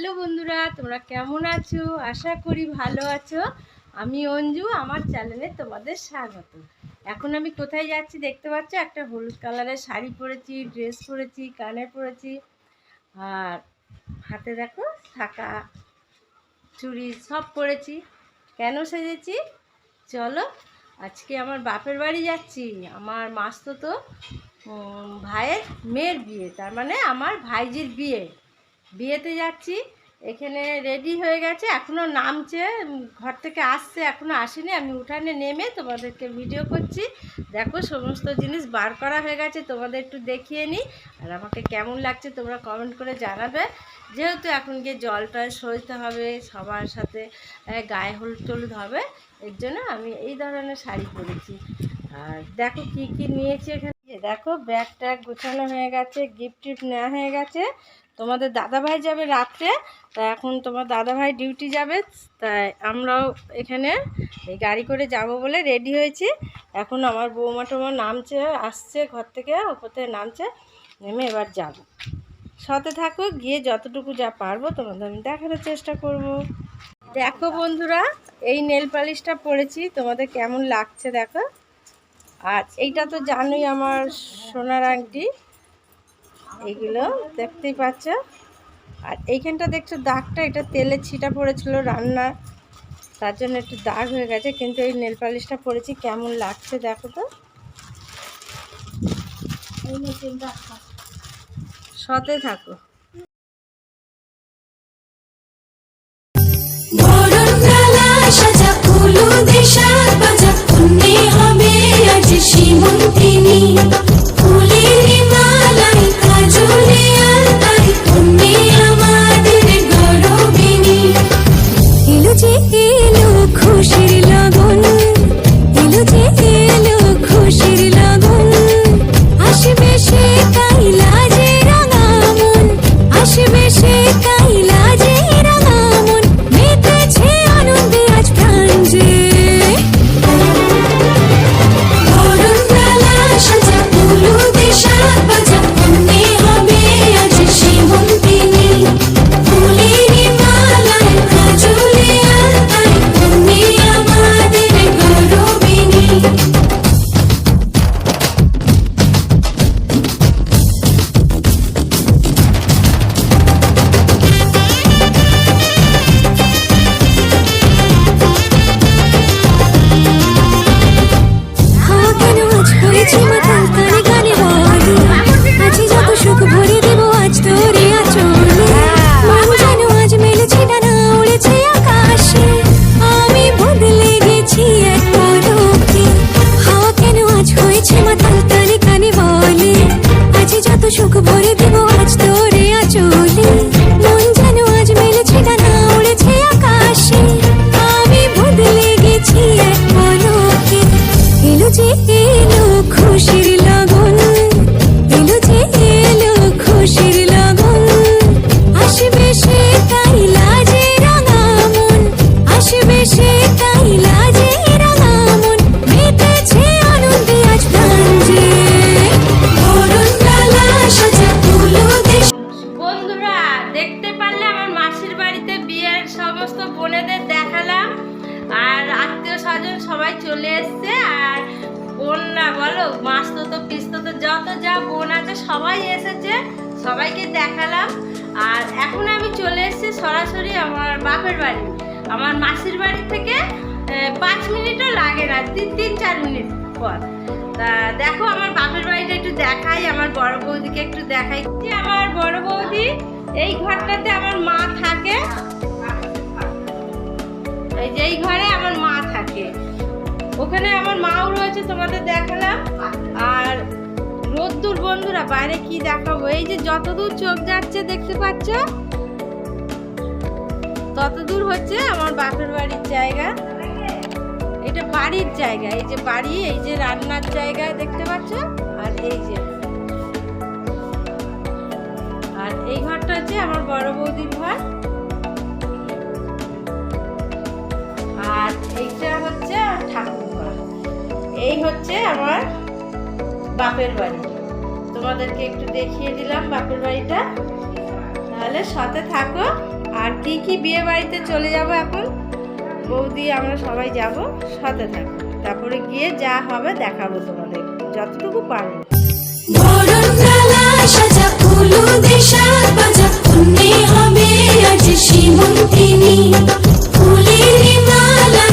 Hello বন্ধুরা, তোমরা কেমন আছো? আশা করি ভালো আছো। আমি অঞ্জু, আমার চ্যানেলে তোমাদের স্বাগত। এখন আমি কোথায় যাচ্ছি দেখতে পাচ্ছ? একটা হলুদ কালারের শাড়ি পরেছি, ড্রেস পরেছি, কানে পরেছি। আর হাতে দেখো থাকা চুড়ি সব পরেছি। কেন সেজেছি? চলো, আজকে আমার বাপের বাড়ি যাচ্ছি। আমার মাস্তো তো ভাইয়ের মেয়ের বিয়ে, তার মানে আমার ভাইজির বিয়ে। বিয়েতে যাচ্ছি, এখানে রেডি হয়ে গেছে এখনও নামছে ঘর থেকে আসছে এখনও আসেনি, আমি উঠানে নেমে তোমাদেরকে ভিডিও করছি। দেখো সমস্ত জিনিস বার করা হয়ে গেছে, তোমাদের একটু দেখিয়ে নিই আর আমাকে কেমন লাগছে তোমরা কমেন্ট করে জানাবে। যেহেতু এখন গিয়ে জল টল হবে, সবার সাথে গায়ে হলুদ টলুদ হবে, এর জন্য আমি এই ধরনের শাড়ি পরেছি। আর দেখো কি কি নিয়েছি এখানে। দেখো ব্যাগ ট্যাগ গোছানো হয়ে গেছে গিফট টিফট নেওয়া হয়ে গেছে। তোমাদের দাদাভাই যাবে রাত্রে, তা এখন তোমার দাদাভাই ডিউটি যাবে, তাই আমরাও এখানে এই গাড়ি করে যাব বলে রেডি হয়েছি। এখন আমার বৌমা টোমা নামছে, আসছে ঘর থেকে, ওপর থেকে নামছে, নেমে এবার যাব। সাথে থাকো, গিয়ে যতটুকু যা পারব তোমাদের আমি দেখানোর চেষ্টা করব। দেখো বন্ধুরা, এই নেল পালিশটা পরেছি, তোমাদের কেমন লাগছে দেখো। আর এইটা তো জানোই আমার সোনার আংটি। এইগুলো দেখতেই পাচ্ছ। আর এইখানটা দেখছ দাগটা এটা তেলে ছিটা পড়েছিল রান্না। তার জন্য একটু দাগ হয়ে গেছে কিন্তু এই নেল পালিশটা পড়েছি কেমন লাগছে দেখো তো। সতে থাকো। সুখ ভরে বোনেদের দেখালাম আর আত্মীয় স্বজন সবাই চলে এসছে আর বোন না, বলো মাস্তো তো পিস্তো তো যত যা বোন আছে সবাই এসেছে, সবাইকে দেখালাম। আর এখন আমি চলে এসেছি সরাসরি আমার বাপের বাড়ি। আমার মাসির বাড়ি থেকে পাঁচ মিনিটও লাগে না, তিন তিন, চার মিনিট পর। তা দেখো, আমার বাপের বাড়িটা একটু দেখাই, আমার বড় বৌদিকে একটু দেখাই। আমার বড় বৌদি, এই ঘরটাতে আমার মা থাকে। এই যে এই ঘরে আমার মা থাকে। ওখানে আমার মাও রয়েছে, তোমাদের দেখালাম। আর রোদ্দুর বন্ধুরা, বাইরে কি দেখাবো? এই যে যতদূর চোখ যাচ্ছে, দেখতে পাচ্ছ? ততদূর হচ্ছে আমার বাপের বাড়ির জায়গা। এটা বাড়ির জায়গা, এই যে বাড়ি, এই যে রান্নার জায়গা, দেখতে পাচ্ছ? আর এই যে। আর এই ঘরটা হচ্ছে আমার বড় বৌদির ঘর। আর এইটা হচ্ছে আমার ঠাকুর এই হচ্ছে আমার বাপের বাড়ি। তোমাদেরকে একটু দেখিয়ে দিলাম বাপের বাড়িটা। তাহলে সাথে থাকো। আর কি কি বিয়ে বাড়িতে চলে যাব এখন? বৌদি, আমরা সবাই যাব। সাথে থাকো। তারপরে গিয়ে যা হবে দেখাবো তোমাদের। যতটুকু বাজা হবে আজ la la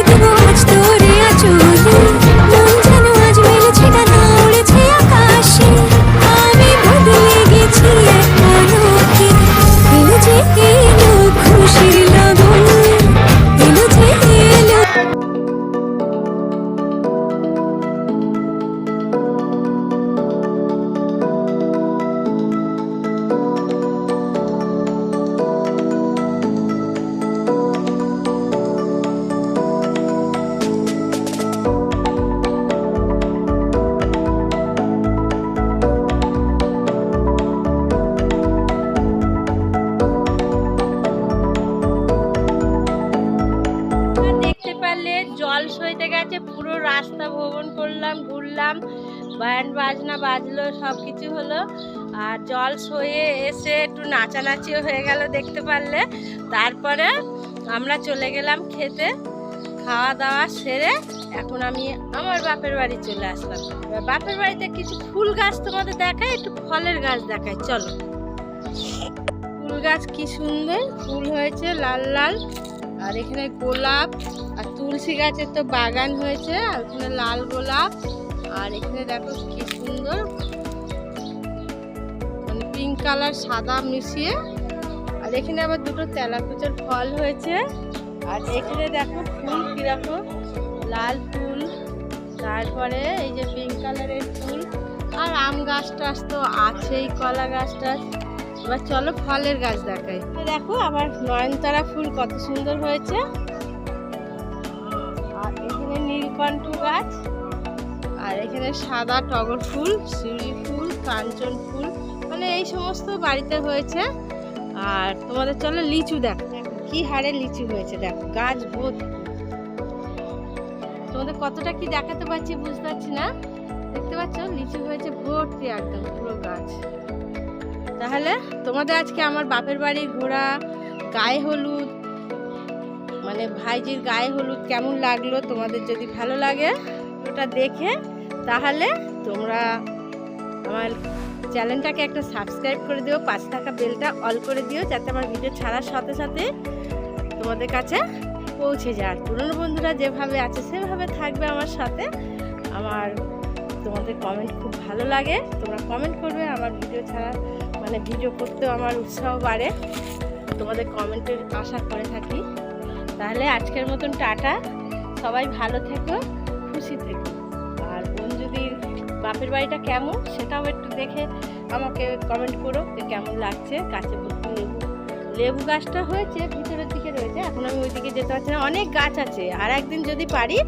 সুখ ভরে দেব ঘুরলাম ব্যান্ড বাজনা বাজলো সব কিছু হলো। আর জল সয়ে এসে একটু নাচানাচিও হয়ে গেল দেখতে পারলে। তারপরে আমরা চলে গেলাম খেতে। খাওয়া দাওয়া সেরে এখন আমি আমার বাপের বাড়ি চলে আসলাম। বাপের বাড়িতে কিছু ফুল গাছ তোমাদের দেখায় একটু ফলের গাছ দেখায় চলো। ফুল গাছ কি সুন্দর, ফুল হয়েছে লাল লাল। আর এখানে গোলাপ, আর তুলসী গাছের তো বাগান হয়েছে, আর ওখানে লাল গোলাপ। আর এখানে দেখো কি সুন্দর। মানে পিঙ্ক কালার সাদা মিশিয়ে। আর এখানে আবার দুটো তেলাকুচের ফল হয়েছে। আর এখানে দেখো ফুল কীরকম। লাল ফুল। তারপরে এই যে পিঙ্ক কালারের ফুল। আর আম গাছ টাছ তো আছেই, কলা গাছ টাছ। এবার চলো ফলের গাছ দেখাই। দেখো আবার নয়নতারা ফুল কত সুন্দর হয়েছে। আর এখানে নীলকণ্ঠ গাছ। এখানে সাদা টগর ফুল, শিউলি ফুল, কাঞ্চন ফুল মানে এই সমস্ত বাড়িতে হয়েছে। আর তোমাদের চলো লিচু দেখো কি হারে লিচু হয়েছে, দেখো, গাছ ভর্তি তোমাদের কতটা কি দেখাতে পারছি বুঝতে পারছি না। দেখতে পাচ্ছ, লিচু হয়েছে ভর্তি একদম পুরো গাছ। তাহলে তোমাদের আজকে আমার বাপের বাড়ি ঘোরা, গায়ে হলুদ মানে ভাইজির গায়ে হলুদ কেমন লাগল তোমাদের যদি ভালো লাগে, ওটা দেখে তাহলে তোমরা আমার চ্যানেলটাকে একটা সাবস্ক্রাইব করে দিও পাঁচ টাকা বেলটা অল করে দিও, যাতে আমার ভিডিও ছাড়ার সাথে সাথে তোমাদের কাছে পৌঁছে যায়। পুরনো বন্ধুরা যেভাবে আছে, সেভাবে থাকবে আমার সাথে। আমার তোমাদের কমেন্ট খুব ভালো লাগে। তোমরা কমেন্ট করবে, আমার ভিডিও ছাড়া মানে ভিডিও করতেও আমার উৎসাহ বাড়ে। তোমাদের কমেন্টের আশা করে থাকি। তাহলে আজকের মতন টাটা। সবাই ভালো থেকো। বাপের বাড়িটা কেমন সেটাও একটু দেখে আমাকে কমেন্ট করো যে কেমন লাগছে গাছে লেবু লেবু গাছটা হয়েছে ভিতরের দিকে রয়েছে। এখন আমি ওই দিকে যেতে পারছি না। অনেক গাছ আছে। আর একদিন যদি পারি,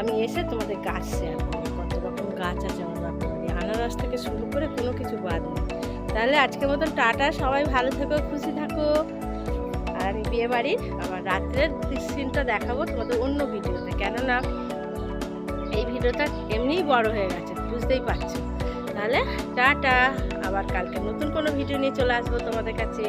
আমি এসে তোমাদের গাছ শেয়ার করব। কত রকম গাছ আছে আমার বাপের বাড়ি। আনারস থেকে শুরু করে কোনো কিছু বাদ নেই। তাহলে আজকের মতন টাটা। সবাই ভালো থেকো, খুশি থাকো। আর আমি বিয়ে বাড়ির আবার রাত্রের সিনটা দেখাবো তোমাদের অন্য ভিডিওতে। কেননা এই ভিডিওটা এমনিই বড় হয়ে গেছে। বুঝতেই পারছ। তাহলে টাটা। আবার কালকে নতুন কোনো ভিডিও নিয়ে চলে আসব তোমাদের কাছে।